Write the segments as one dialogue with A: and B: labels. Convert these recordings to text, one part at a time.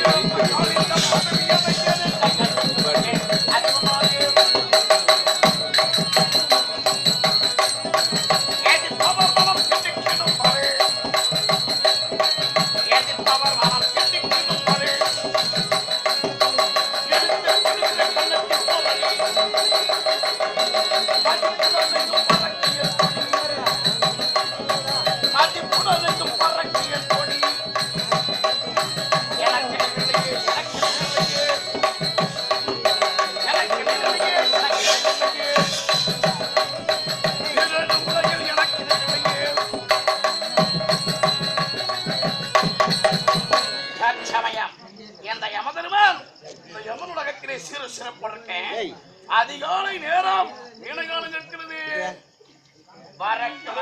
A: தற்சமயம் இந்த யமதர்மன்? இந்த யமனுலகத்திலே சிறு சிறப்பிருக்கேன் அதிகாலை நேரம் வீணகாலம் இருக்கிறது வரட்டும்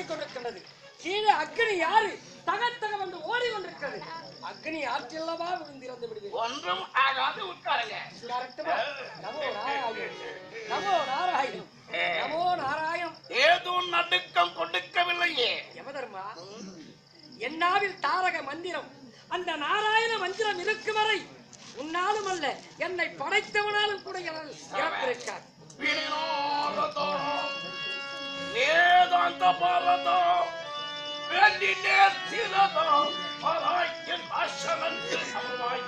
B: தொங்கிக் கொண்டிருக்கின்றது கீழே அக்னி யாரு? தகத்தக வந்து ஓடி கொண்டிருக்கிறது அக்னி ஆற்றில்லவா விழுந்திறந்து விடுவேன்
A: ஒன்றும் ஆகாது உட்காருங்க?
B: நமோ நாராயண் நமோ நாராயண் நமோ
A: ஏதும் நடுக்கம் கொடுக்கவில்லையே.
B: யமதர்மா என்னாவில் தாரக மந்திரம். அந்த நாராயண மந்திரம் இருக்கும் வரை உன்னாலும் அல்ல என்னை படைத்தவனாலும் கூட இறப்பிருக்கார்
A: வேதாந்த பாரதம் வேண்டி நேர்த்திரதம் பராக்கின் அசனத்தில் சமமாய்.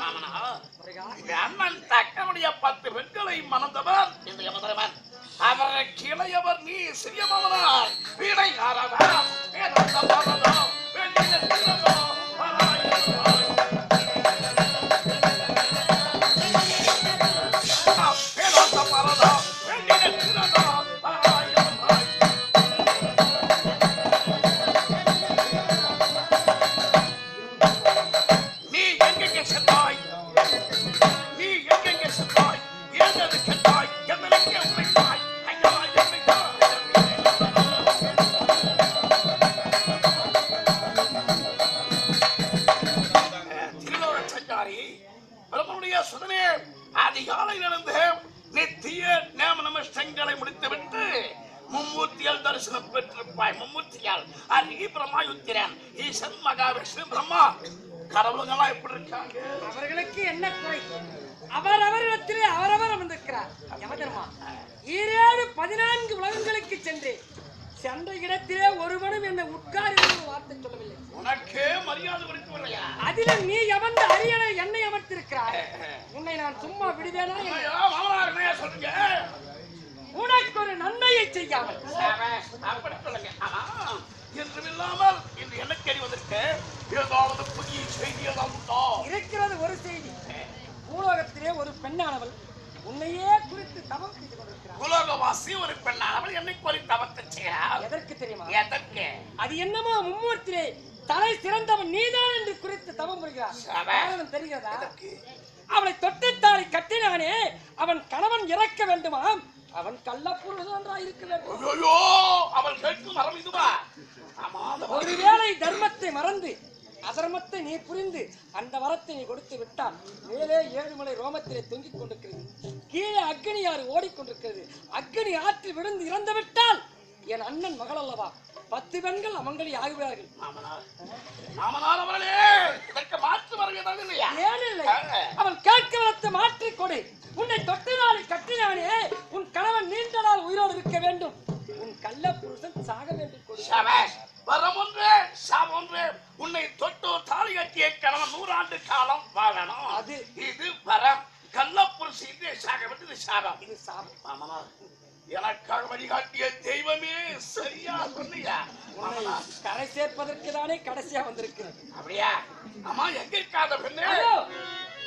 A: மாமனா அண்ணன் தக்கனுடைய பத்து பெண்களை மணந்தவர். இந்த யமதரவன் அவரை கிளையவர் நீ சிறிய மாமனார் வீணை வேதாந்த பாரதம் ஈசன் மகாவிஷ்ணு பிரம்மா. கடவுளுங்கெல்லாம் எப்படி இருக்காங்க?
B: அவர்களுக்கு என்ன குறை? அவரவரிடத்திலே அவரவர் அமர்ந்திருக்கிறார். யமதர்மா ஈரேழு பதினான்கு உலகங்களுக்கு சென்று சென்ற இடத்திலே ஒருவனும் என்னை உட்கார் என்று வார்த்தை சொல்லவில்லை.
A: உனக்கே மரியாதை கொடுக்கவில்லையா
B: அதிலும் நீ அமர்ந்த அரியணை என்னை அமர்த்திருக்கிறாய்? உன்னை நான் சும்மா விடுவேனா
A: சொல்றீங்க
B: உனக்கு ஒரு நன்மையை செய்யாமல்.
A: அப்படி சொல்லுங்க. என்றும் இல்லாமல் இன்று என்ன கேள்வி வந்திருக்கு? ஏதாவது புதிய செய்தி ஏதாவது உண்டோ?
B: இருக்கிறது ஒரு செய்தி. பூலோகத்திலே ஒரு பெண்ணானவள் உன்னையே குறித்து தவம் செய்து கொண்டிருக்கிறாள்.
A: உலகவாசி ஒரு பெண்ணானவள் என்னை கோரி தவத்தை செய்கிறாள்.
B: எதற்கு தெரியுமா?
A: எதற்கு?
B: அது என்னமோ மும்மூர்த்திலே தலை சிறந்தவன் நீதான் என்று குறித்து தவம் புரிகிறார். காரணம் தெரிகிறதா? அவளை தொட்டுத்தாளை கட்டினானே அவன் கணவன் இறக்க வேண்டுமாம். அவன் கள்ளப்பூர்வதா இருக்க வேண்டும்.
A: அவள் கேட்கும் மரம் இதுவா.
B: ஒருவேளை தர்மத்தை மறந்து அதர்மத்தை நீ புரிந்து அந்த வரத்தை நீ கொடுத்து விட்டால் மேலே ஏழுமலை ரோமத்திலே தொங்கிக் கொண்டிருக்கிறது. கீழே அக்னி ஆறு ஓடிக்கொண்டிருக்கிறது. அக்னி ஆற்றில் விழுந்து இறந்து விட்டால் என் அண்ணன் மகள் அல்லவா? பத்து பெண்கள் அமங்கலி ஆகுவார்கள். அவள் கேட்க வளர்த்து மாற்றிக் கொடு. உன்னை தொட்டு நாளில் கட்டினவனே உன் கணவன் நீண்ட நாள் உயிரோடு இருக்க வேண்டும். கள்ள புருஷன் சாக வேண்டும்
C: வரம் ஒன்று சாம் ஒன்று. உன்னை தொட்டு தாலி கட்டிய கணவன் நூறாண்டு காலம் வாழணும்.
B: அது.
C: இது வரம். கள்ளப்புருஷி இது சாக இது சாபம்.
B: இது சாபம்.
C: மாமனார் எனக்காக வழிகாட்டிய தெய்வமே சரியா சொன்னியா?
B: கரை சேர்ப்பதற்கு தானே கடைசியா வந்திருக்கிறது.
C: அப்படியா? அம்மா எங்க இருக்காத பெண்ணே?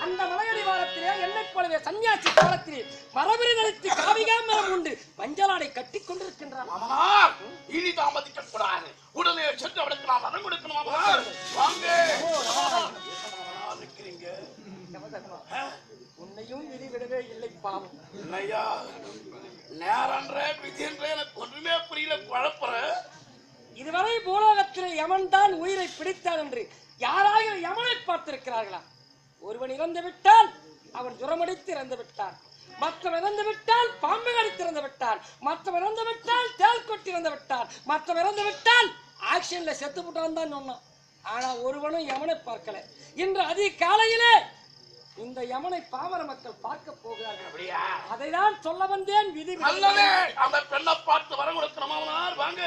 B: அந்த மலையடி வாரத்திலே என்னைப் போலவே சன்னியாசி காலத்திலே மரபிரி தரித்து காவிகா மரம் உண்டு. மஞ்சளாடை கட்டி கொண்டிருக்கின்றான்.
C: மாமனார் இனி தாமதிக்க கூடாது. உடனே சென்று அவளுக்கு நான் வரம் கொடுக்கணும் மாமனார் வாங்க. இருக்கிறீங்க?
B: உன்னையும் விதி விடவே இல்லை பாவம்.
C: இல்லையா? நேரன்ற விதின்ற எனக்கு ஒன்றுமே புரியல குழப்பற.
B: இதுவரை பூலோகத்திலே யமன் தான் உயிரை பிடித்தான் என்று யாராக யமனை பார்த்திருக்கிறார்களா? ஒருவன் இறந்து விட்டால் அவன் ஜுரமடித்து இறந்து விட்டான் மற்றவன் இறந்து விட்டால் பாம்பு கடித்து இறந்து விட்டான் மற்றவன் இறந்து விட்டால் தேல் கொட்டி இறந்து விட்டான் மற்றவன் இறந்து விட்டால் ஆக்ஷன்ல செத்து விட்டான் தான் சொன்னான். ஆனா ஒருவனும் யமனை பார்க்கல. இன்று அதிக காலையிலே இந்த யமனை பாமர மக்கள் பார்க்க போகிறார்கள்.
C: அப்படியா?
B: அதைதான் சொல்ல வந்தேன் விதி
C: அந்த பெண்ணை பார்த்து வரம் கொடுக்கணும். மாமனார் வாங்க.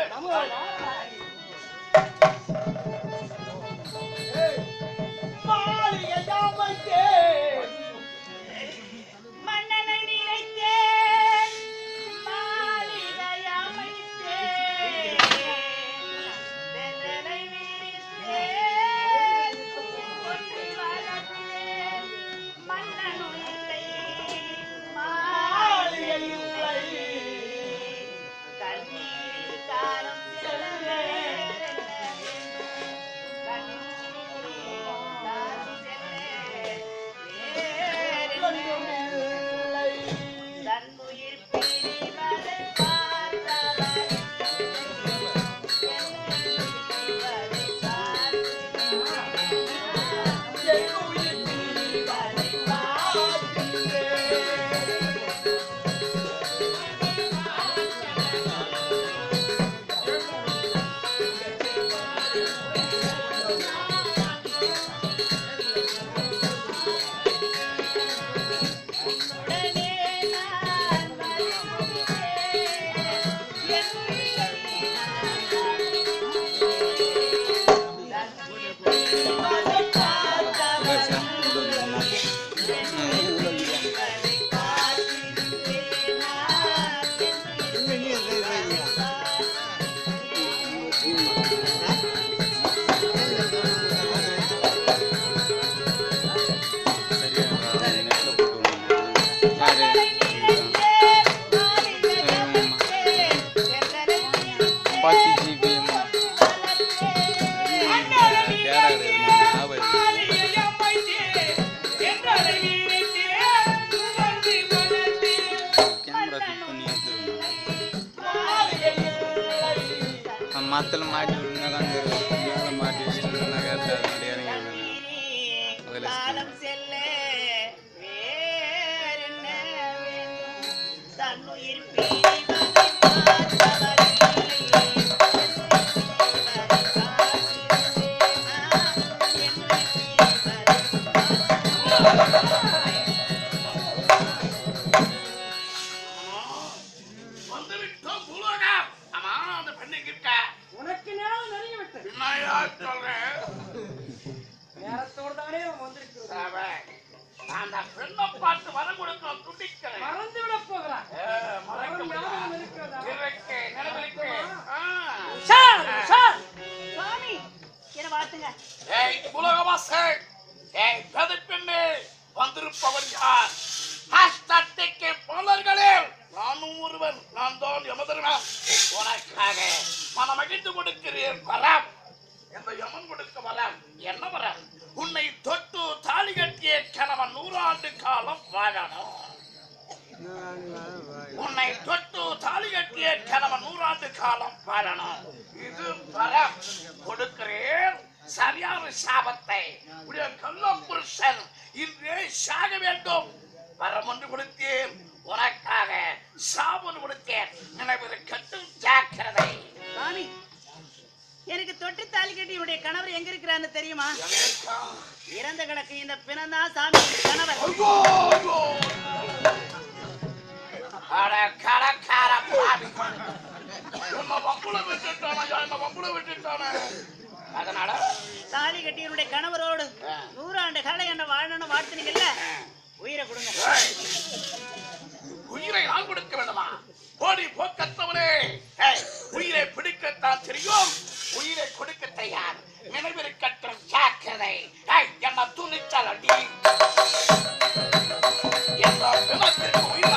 A: மாத்தல மாட்டி விடுங்க
D: என்ன வாழ்த்துங்க
C: ஏய், உலகவாசே, ஏய், பெண்ணே தொட்டு தாலி கட்டி என்னுடைய கணவர் எங்க இருக்கிறான்னு தெரியுமா? இறந்த கிடக்கு இந்த பிணந்தான் சாமி கணவர்.
A: அதனால?
C: தாலி கட்டி என்னுடைய கணவரோடு. நூறாண்டு காலம் என்ன வாழணும்னு வாழ்த்துனீங்கல்ல? உயிரை கொடுங்க.
A: உயிரை நான் கொடுக்க வேண்டுமா? போடி போக்கத்தவனே. உயிரை பிடிக்கத்தான் தெரியும். உயிரை கொடுக்க தயார் நினைவிருக்கட்டும் ஜாக்கிரதை என்ன துணிச்சல் அடி என்ற பிணத்திற்கு உயிர்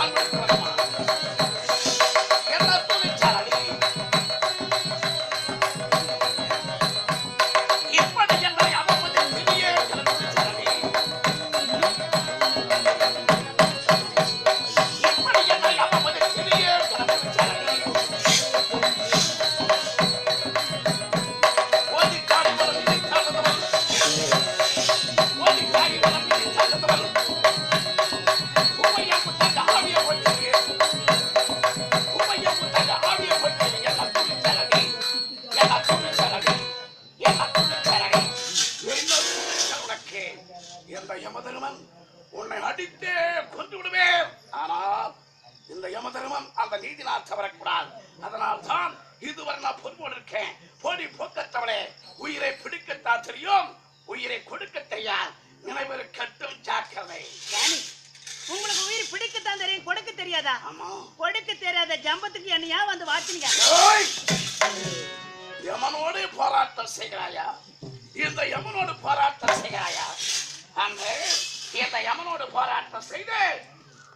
A: தெரியாது நினைவில் கட்டும்
C: சாமி உங்களுக்கு உயிர் பிடிக்கத்தான் தெரியும் கொடுக்க தெரியாதா?
A: ஆமா.
C: கொடுக்க தெரியாத ஜம்பத்துக்கு என்னையா வந்து வாச்சுனீங்க
A: ஏய்! யமனோடு போராட்டம் செய்கிறாயா? இந்த யமனோடு போராட்டம் செய்கிறாயா? அன்று இந்த யமனோடு போராட்டம் செய்து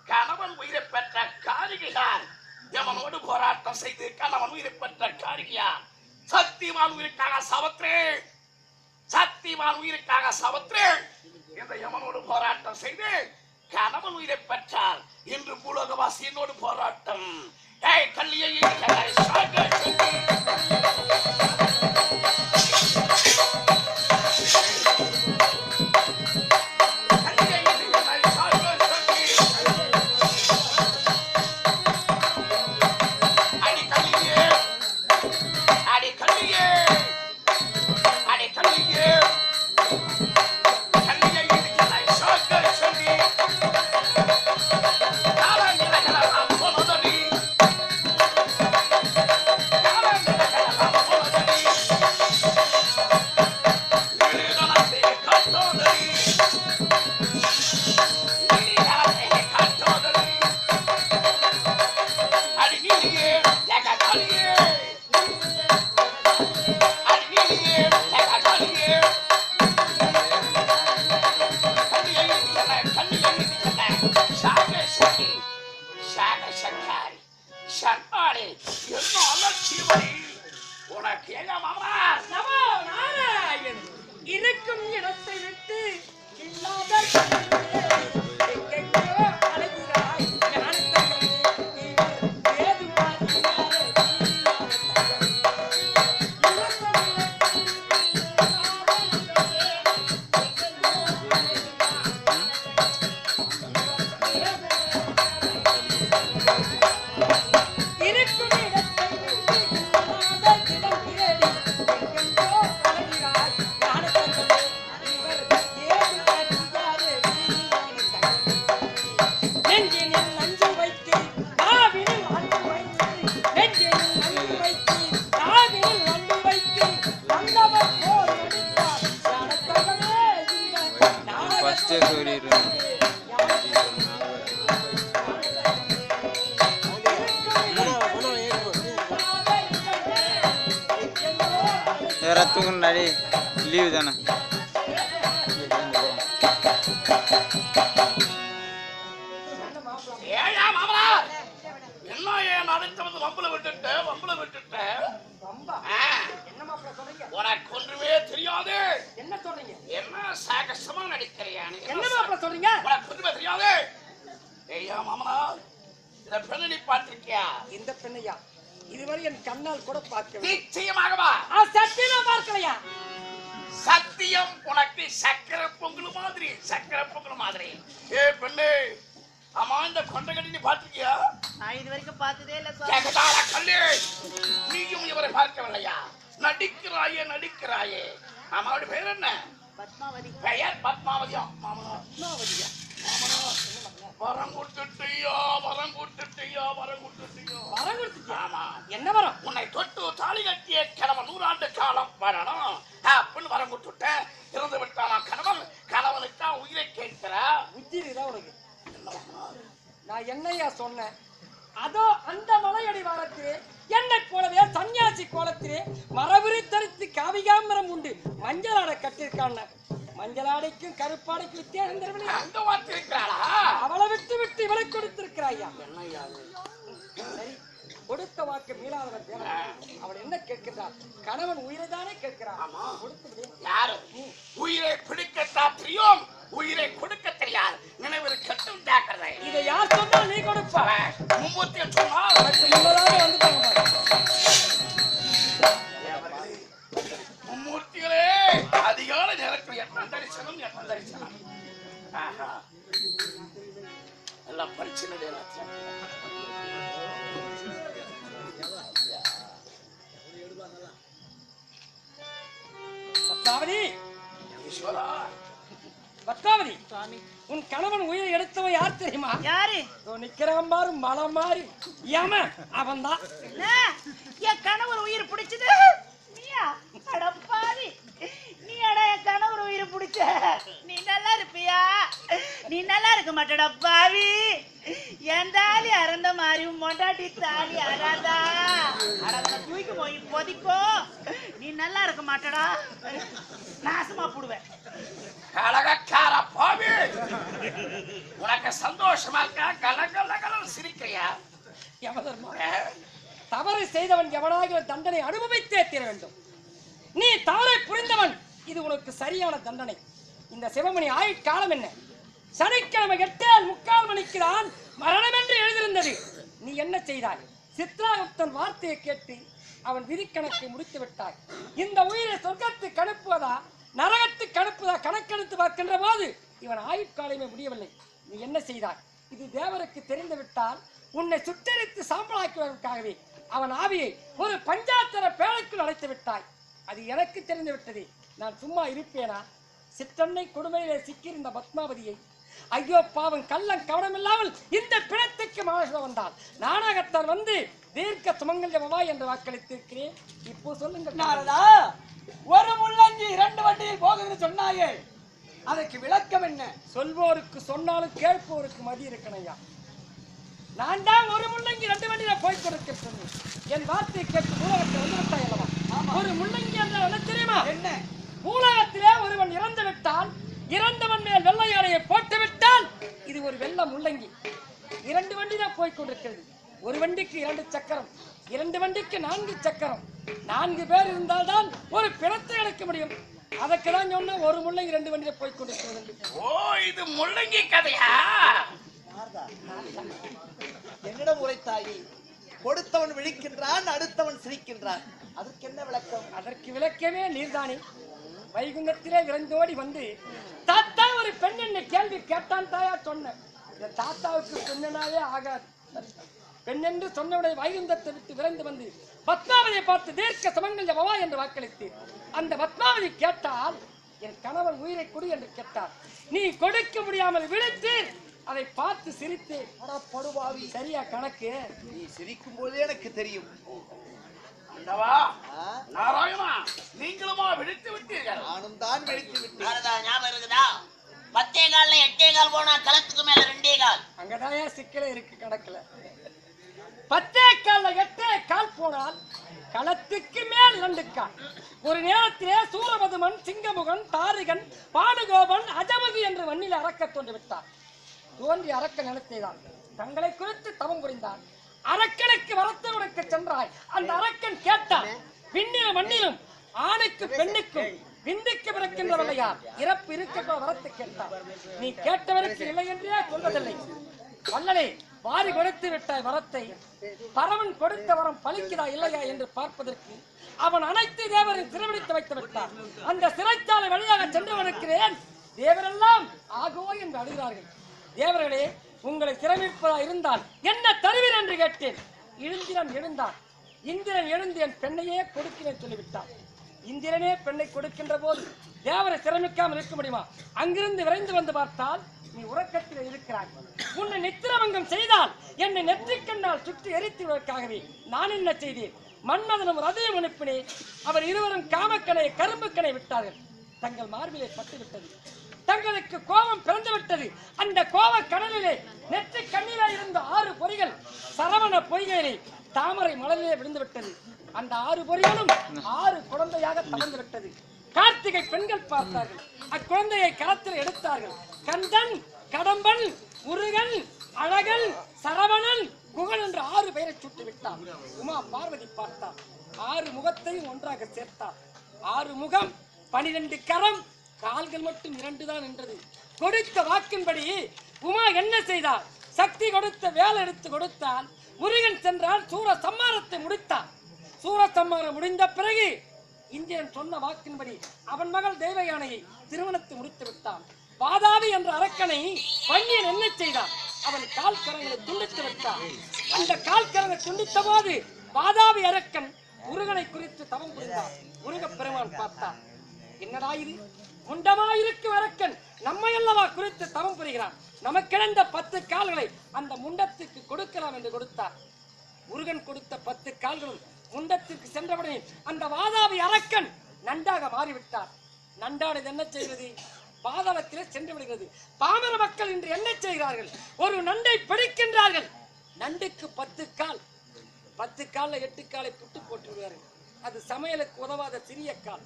A: கணவன் உயிரை பெற்ற காரிகையார் யமனோடு போராட்டம் செய்து கணவன் உயிரை பெற்ற காரிகையார் சத்தியவான் உயிருக்காக சவத்ரே சத்தியவான் உயிருக்காக சவத்ரே இந்த யமனோடு போராட்டம் செய்து கணவன் உயிரை பெற்றார் இன்று பூலோகவாசியனோடு போராட்டம். ஏய் கல்லியை
E: லீவு தானே
A: ஏயா மாமா என்ன ஏன் அழைத்து வந்து வம்புல விட்டுட்ட வம்புல விட்டுட்ட
B: ரொம்ப
A: ஆ,
B: என்ன மாப்பிள்ள சொல்றீங்க
A: உனக்கு ஒன்றுமே தெரியாது.
B: என்ன சொல்றீங்க
A: என்ன சாகசமா நடிக்கிறியா
B: என்ன மாப்பிள்ள சொல்றீங்க?
A: உனக்கு ஒன்றுமே தெரியாது. ஐயா மாமனா இத பெண்ணை நீ பார்த்திருக்கியா?
B: இந்த பெண்ணையா? இதுவரை என் கண்ணால் கூட பார்க்கவில்லை.
A: நிச்சயமாகவா
B: ஆ சத்தியமா பார்க்கலையா?
A: சத்தியம் உனக்கு சக்கரை பொங்கல் மாதிரி சக்கரை பொங்கல் மாதிரி. ஏ பெண்ணு ஆமா இந்த கொண்டை கட்டி நீ பாத்திருக்கியா
C: நான் இது வரைக்கும் பார்த்ததே இல்ல
A: கல்லு? நீயும் இவரை பார்க்கவில்லையா? நடிக்கிறாயே நடிக்கிறாயே. ஆமாவோட பேர் என்ன?
C: பத்மாவதி.
A: பெயர் பத்மாவதியம் மாமனா பத்மாவதியா மாமனா வரம் கொடுத்துட்டியோ வரம் கொடுத்துட்டியோ வரம் கொடுத்துட்டியோ.
B: வரம் கொடுத்துட்டியா?
A: ஆமா.
B: என்ன வரம்?
A: உன்னை தொட்டு தாலி கட்டிய கணவன் நூறாண்டு காலம் வரணும். அப்படின்னு வரம் கொடுத்துட்டேன் இறந்து விட்டானா கணவன்? கணவனுக்கு தான் உயிரை கேட்கிறா.
B: தான் உனக்கு? நான் என்னையா சொன்னேன்? அதோ அந்த மலையடி வாரத்திலே என்னை போலவே சன்னியாசி கோலத்திலே மரபுரி தரித்து காவிகாம்பரம் உண்டு மஞ்சள் ஆடை கட்டியிருக்கான் மஞ்சள் ஆடைக்கும் கருப்பாடைக்கும் வித்தியாசம்
A: இருக்கிறாளா
B: அவளை விட்டு விட்டு இவளை கொடுத்திருக்கிறாயா? சரி கொடுத்த வாக்கு மீளாதவன் தேவன். அவள் என்ன கேட்கிறாள் கணவன் உயிரை தானே கேட்கிறான்.
A: யாரு? உயிரை பிடிக்கத்தான் தெரியும் உயிரை கொடுக்க தெரியாது. நினைவிருக்கட்டும் ஜாக்கிரதை.
B: இதை யார் சொன்னா நீ கொடுப்பா?
A: மும்மூர்த்தியில் சொன்னால்
B: உனக்கு முன்னதாக பாரு.
A: மும்மூர்த்திகளே அதிகாலை நேரத்தில் எப்ப தரிசனம் எப்ப தரிசனம் ஆஹா. எல்லாம் பரிச்சனை
B: பத்மாவதி! பத்மாவதி!
C: சுவாமி.
B: உன் கணவன் உயிரை எடுத்தவன் யார் தெரியுமா?
C: யாரு?
B: நிக்கிறான் பாரு மலை மாறி யம அவன்தான்.
C: என்ன? என் கணவர் உயிர் பிடிச்சது? நீயா? அடப்பாவி. நீ அட என் கணவர் உயிர் பிடிச்ச? நீ நல்லா இருப்பியா? நீ நல்லா இருக்க மாட்டடா பாவி. என் தாலி அறந்த மாதிரி மொண்டாட்டி தாலி அறாதா. அடங்க தூக்கி போய் பொதிக்கோ. நீ நல்லா இருக்க மாட்டடா. நாசமா போடுவேன்.
A: கலகக்கார பாவி. உனக்கு சந்தோஷமா இருக்கா? கலகலகலம் சிரிக்கிறியா?
B: யமதர்மா தவறு செய்தவன் எவனாகிற தண்டனை அனுபவித்தே தீர வேண்டும். நீ தவறை புரிந்தவன் இது உனக்கு சரியான தண்டனை. இந்த சிவமணி ஆயுட்காலம் என்ன? சனிக்கிழமை எட்டால் முக்கால் மணிக்கு தான் மரணம் என்று எழுதியிருந்தது. நீ என்ன செய்தாய்? சித்ராகுப்தன் வார்த்தையை கேட்டு அவன் விதிக்கணக்கை முடித்து விட்டாய். இந்த உயிரை சொர்க்கத்துக்கு அனுப்புவதா நரகத்துக்கு அனுப்புவதா கணக்கெடுத்து பார்க்கின்ற போது இவன் ஆயுட்காலமே முடியவில்லை. நீ என்ன செய்தாய்? இது தேவருக்கு தெரிந்து விட்டால் உன்னை சுட்டரித்து சாம்பலாக்குவதற்காகவே அவன் ஆவியை ஒரு பஞ்சாத்தர பேழைக்குள் அழைத்து விட்டாய். அது எனக்கு தெரிந்து விட்டது. நான் சும்மா இருப்பேனா? சிற்றன்னை கொடுமையிலே சிக்கியிருந்த பத்மாவதியை ஐயோ பாவம் கள்ளம் கவனமில்லாமல் இந்த பிணத்துக்கு மகாசுரம் வந்தால். நாடகத்தார் வந்து தீர்க்க சுமங்கல்யமா என்று வாக்களித்திருக்கிறேன். இப்போ சொல்லுங்க
F: நாரதா ஒரு முள்ளங்கி இரண்டு வண்டியில் போகுதுன்னு சொன்னாயே. அதற்கு விளக்கம் என்ன?
B: சொல்வோருக்கு சொன்னாலும் கேட்போருக்கு மதி இருக்கணையா? நான் தான் ஒரு முள்ளங்கி ரெண்டு வண்டியில போய் கொடுக்க என் வார்த்தை கேட்டு மூலகத்தை வந்து விட்டாய் அல்லவா ஒரு முள்ளங்கி என்ன தெரியுமா?
F: என்ன?
B: மூலகத்திலே ஒருவன் இறந்து விட்டால் இறந்தவன் மேல் வெள்ளை யானையை போட்டு விட்டால் இது ஒரு வெள்ள முள்ளங்கி. இரண்டு வண்டி தான் போய் கொண்டிருக்கிறது ஒரு வண்டிக்கு இரண்டு சக்கரம் இரண்டு வண்டிக்கு நான்கு சக்கரம். நான்கு பேர் இருந்தால்தான் ஒரு பிணத்தை எடுக்க முடியும். அதற்கு தான் சொன்ன ஒரு முள்ளங்கி ரெண்டு வண்டியில போய் கொண்டிருக்கிறது.
A: ஓ இது முள்ளங்கி கதையா?
F: என்னிடம் உரைத்தாயி கொடுத்தவன் விழிக்கின்றான் அடுத்தவன் சிரிக்கின்றான். அதற்கு என்ன விளக்கம்?
B: அதற்கு விளக்கமே நீர்தானே. வைகுண்டத்திலே விரைந்தோடி வந்து தாத்தா ஒரு பெண் என்ன கேள்வி கேட்டான் தாயா சொன்ன இந்த தாத்தாவுக்கு பெண்ணனாவே ஆகாது. பெண் என்று சொன்னவுடைய வைகுந்தத்தை விட்டு விரைந்து வந்து பத்மாவதியை பார்த்து தீர்க்க சமங்கல்ய பவா என்று வாக்களித்து அந்த பத்மாவதி கேட்டால் என் கணவன் உயிரை கொடு என்று கேட்டார். நீ கொடுக்க முடியாமல் விழித்து அதை பார்த்து சிரித்து
F: அடா
B: சரியா கணக்கு?
F: நீ சிரிக்கும் போதே எனக்கு தெரியும். ஆ?
A: நாராயணா நீங்களுமா விழித்து விட்டீர்கள்?
F: நானும் தான் விழித்து விட்டேன்.
G: நாரதா ஞாபகம் இருக்குதா? பத்தே கால்ல எட்டே கால் போனா களத்துக்கு மேல ரெண்டே கால்.
B: அங்கதான் சிக்கலே இருக்கு கணக்குல. பத்தே கால்ல எட்டே கால் போனால் களத்துக்கு மேல் இரண்டு கால். ஒரு நேரத்திலே சூரபதுமன் சிங்கமுகன் தாரிகன் பானுகோபன் அஜமகி என்று வன்னில் அறக்க தோன்றி விட்டார் தோன்றி அரக்க நிலத்தைதான் தங்களை குறித்து தவம் புரிந்தான். அரக்கனுக்கு வரத்தை உனக்கு சென்றாய். அந்த அரக்கன் கேட்டான் விண்ணிலும் மண்ணிலும் ஆணுக்கு பெண்ணுக்கும் விந்துக்கு பிறக்கின்றவர்கள் யார் இறப்பு இருக்கின்ற வரத்தை கேட்டார் நீ கேட்டவருக்கு இல்லை என்றே சொல்வதில்லை. வல்லலே வாரி கொடுத்து விட்டாய் வரத்தை. பரவன் கொடுத்த வரம் பலிக்குதா இல்லையா என்று பார்ப்பதற்கு அவன் அனைத்து தேவரையும் சிறைபிடித்து வைத்து விட்டான். அந்த சிறைச்சாலை வழியாக சென்று வருகிறேன் தேவரெல்லாம் ஆகோ என்று அழுகிறார்கள். தேவர்களே உங்களை சிரமிப்பதா இருந்தால் என்ன தருவீர் என்று கேட்டேன். இந்திரன் எழுந்தான். இந்திரன் எழுந்து என் பெண்ணையே கொடுக்கிறேன் சொல்லிவிட்டான். இந்திரனே பெண்ணை கொடுக்கின்ற போது தேவரை சிரமிக்காமல் இருக்க முடியுமா? அங்கிருந்து விரைந்து வந்து பார்த்தால் நீ உறக்கத்தில் இருக்கிறாய். உன்னை நித்திரமங்கம் செய்தால் என்னை நெற்றிக்கண்ணால் சுற்றி எரித்துவதற்காகவே நான் என்ன செய்தேன்? மன்மதனும் ரதையும் அனுப்பினேன். அவர் இருவரும் காமக்கனை கரும்புக்கனை விட்டார்கள். தங்கள் மார்பிலே பட்டுவிட்டது. தங்களுக்கு கோபம் பிறந்துவிட்டது. அந்த கோப கடலிலே நெற்றி கண்ணீரா இருந்த ஆறு பொறிகள் சரவண பொய்கையிலே தாமரை மலரிலே விழுந்து விட்டது அந்த ஆறு பொறிகளும் ஆறு குழந்தையாக தவழ்ந்து விட்டது கார்த்திகை பெண்கள் பார்த்தார்கள். அக்குழந்தையை களத்தில் எடுத்தார்கள். கந்தன் கடம்பன் முருகன் அழகன் சரவணன் குகன் என்று ஆறு பெயரை சுட்டு விட்டார் உமா பார்வதி பார்த்தார். ஆறு முகத்தையும் ஒன்றாக சேர்த்தார். ஆறு முகம் பனிரெண்டு கரம் கால்கள் மட்டும் இரண்டு தான் கொடுத்த வாக்கின்படி உமா என்ன செய்தார் சக்தி கொடுத்த வேலை எடுத்து கொடுத்தால் முருகன் சென்றால் சூர சம்மாரத்தை முடித்தார் சூர சம்மாரம் முடிந்த பிறகு இந்தியன் சொன்ன வாக்கின்படி அவன் மகள் தேவயானையை திருமணத்தை முடித்து விட்டான். வாதாபி என்ற அரக்கனை பன்னியன் என்ன செய்தான் அவன் கால் கரங்களை துண்டித்து விட்டான். அந்த கால் கரங்களை துண்டித்த போது வாதாபி அரக்கன் முருகனை குறித்து தவம் புரிந்தார் முருக பெருமான் பார்த்தான். என்னடா இது? முண்டமாயிருக்கு அரக்கன் நம்மை அல்லவா குறித்து தவம் புரிகிறான். நமக்கிழந்த பத்து கால்களை அந்த முண்டத்துக்கு கொடுக்கலாம் என்று கொடுத்தார். முருகன் கொடுத்த பத்து கால்களும் முண்டத்திற்கு சென்றவுடனே அந்த வாதாபி அரக்கன் நண்டாக மாறிவிட்டார். நண்டானது என்ன செய்கிறது பாதாளத்திலே சென்று விடுகிறது. பாமர மக்கள் இன்று என்ன செய்கிறார்கள்? ஒரு நண்டை பிடிக்கின்றார்கள். நண்டுக்கு பத்து கால். பத்து காலில் எட்டு காலை புட்டு போட்டு விடுவார்கள் அது சமையலுக்கு உதவாத சிறிய கால்.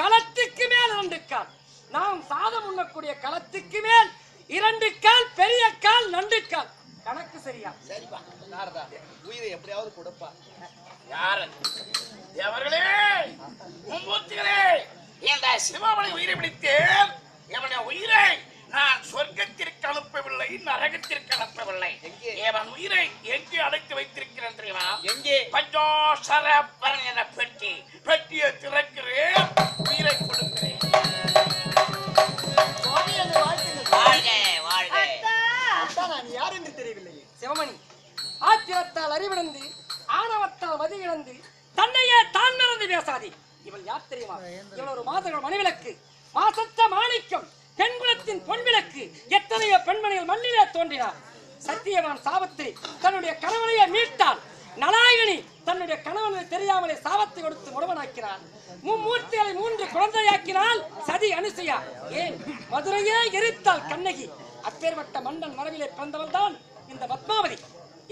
B: களத்துக்கு மேல் இரண்டு கால். நாம் சாதம் உண்ணக்கூடிய களத்துக்கு மேல் இரண்டு கால் பெரிய கால் நண்டு கால். கணக்கு சரியா?
A: யாரு தேவர்களே மும்மூர்த்திகளே இந்த சிவமணி உயிரை பிடித்தேன் எவனை உயிரை நான் சொர்க்கத்திற்கு அனுப்பவில்லை நரகத்திற்கு அனுப்பவில்லை. எவன் உயிரை எங்கே அடைத்து வைத்திருக்கிறேன் தெரியுமா?
G: எங்கே?
A: என பெட்டி பெட்டியை திறக்கிறேன் உயிரை கொடுக்கிறேன்.
B: சிவமணி. ஆத்திரத்தால் அறிவிழந்து ஆணவத்தால் மதி இழந்து தன்னையே தான் மறந்து பேசாதே. இவள் யார் தெரியுமா? இவள் ஒரு மாதங்கள் மணிவிளக்கு. மாசத்த மாணிக்கம் பெண்குலத்தின் பொன்விளக்கு எத்தனையோ பெண்மணிகள் மண்ணிலே தோன்றினார். சத்தியவான் சாபத்திரி தன்னுடைய கணவனையே மீட்டாள் நலாயினி தன்னுடைய கணவனை தெரியாமலே சாபத்தை கொடுத்து முடவனாக்கிறார் மும்மூர்த்திகளை மூன்று குழந்தையாக்கினால் சதி அனுசையா ஏன்? மதுரையே எரித்தாள் கண்ணகி. அப்பேற்பட்ட மன்னன் மரபிலே பிறந்தவள் தான் இந்த பத்மாவதி.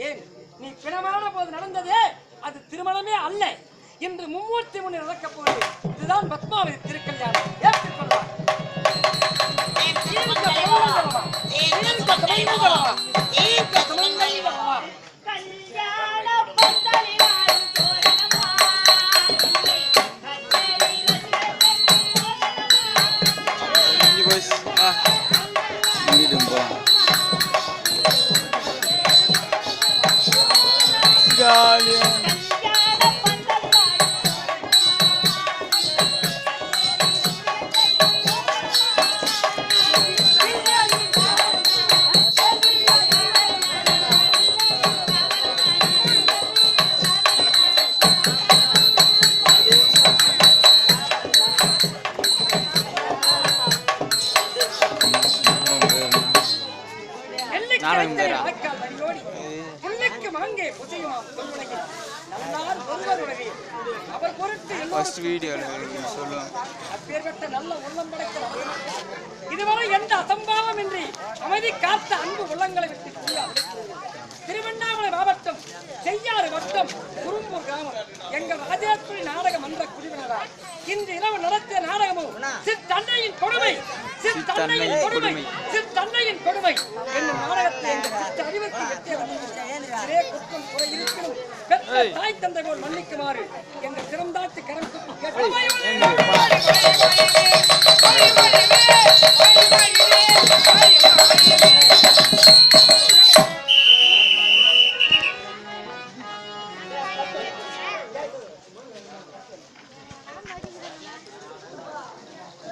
B: ஏன்? நீ பிணமான போது நடந்ததே அது திருமணமே அல்ல. இன்று மும்மூர்த்தி முன்னே நடக்கப் போவது இதுதான் பத்மாவதி திருக்கல்யாணம். ஏற்றுக்கொள்வார் தீர்க்க அப்பேற்பட்ட நல்ல உள்ளம் படைத்த இதுவரை எந்த அசம்பாவமின்றி அமைதி காத்த அன்பு உள்ளங்களை விட்டு திருவண்ணாமலை மாவட்டம் செய்யாறு வட்டம் குறும்பூர் கிராமம். எங்கள் ராஜேஸ்வரி நாடக மன்ற குழுவினரால் இன்று இரவு நடத்திய நாடகமும் சித்தன்னையின் கொடுமை சித்தன்னையின் கொடுமை சித்தன்னையின் கொடுமை. என்னும் நாடகத்தை எங்கள் அறிவுக்கு இதே குற்றம் குறை இருப்பினும் பெற்ற தாய் மன்னிக்குமாறு என்ற திறந்தாட்டு கரம் குத்தி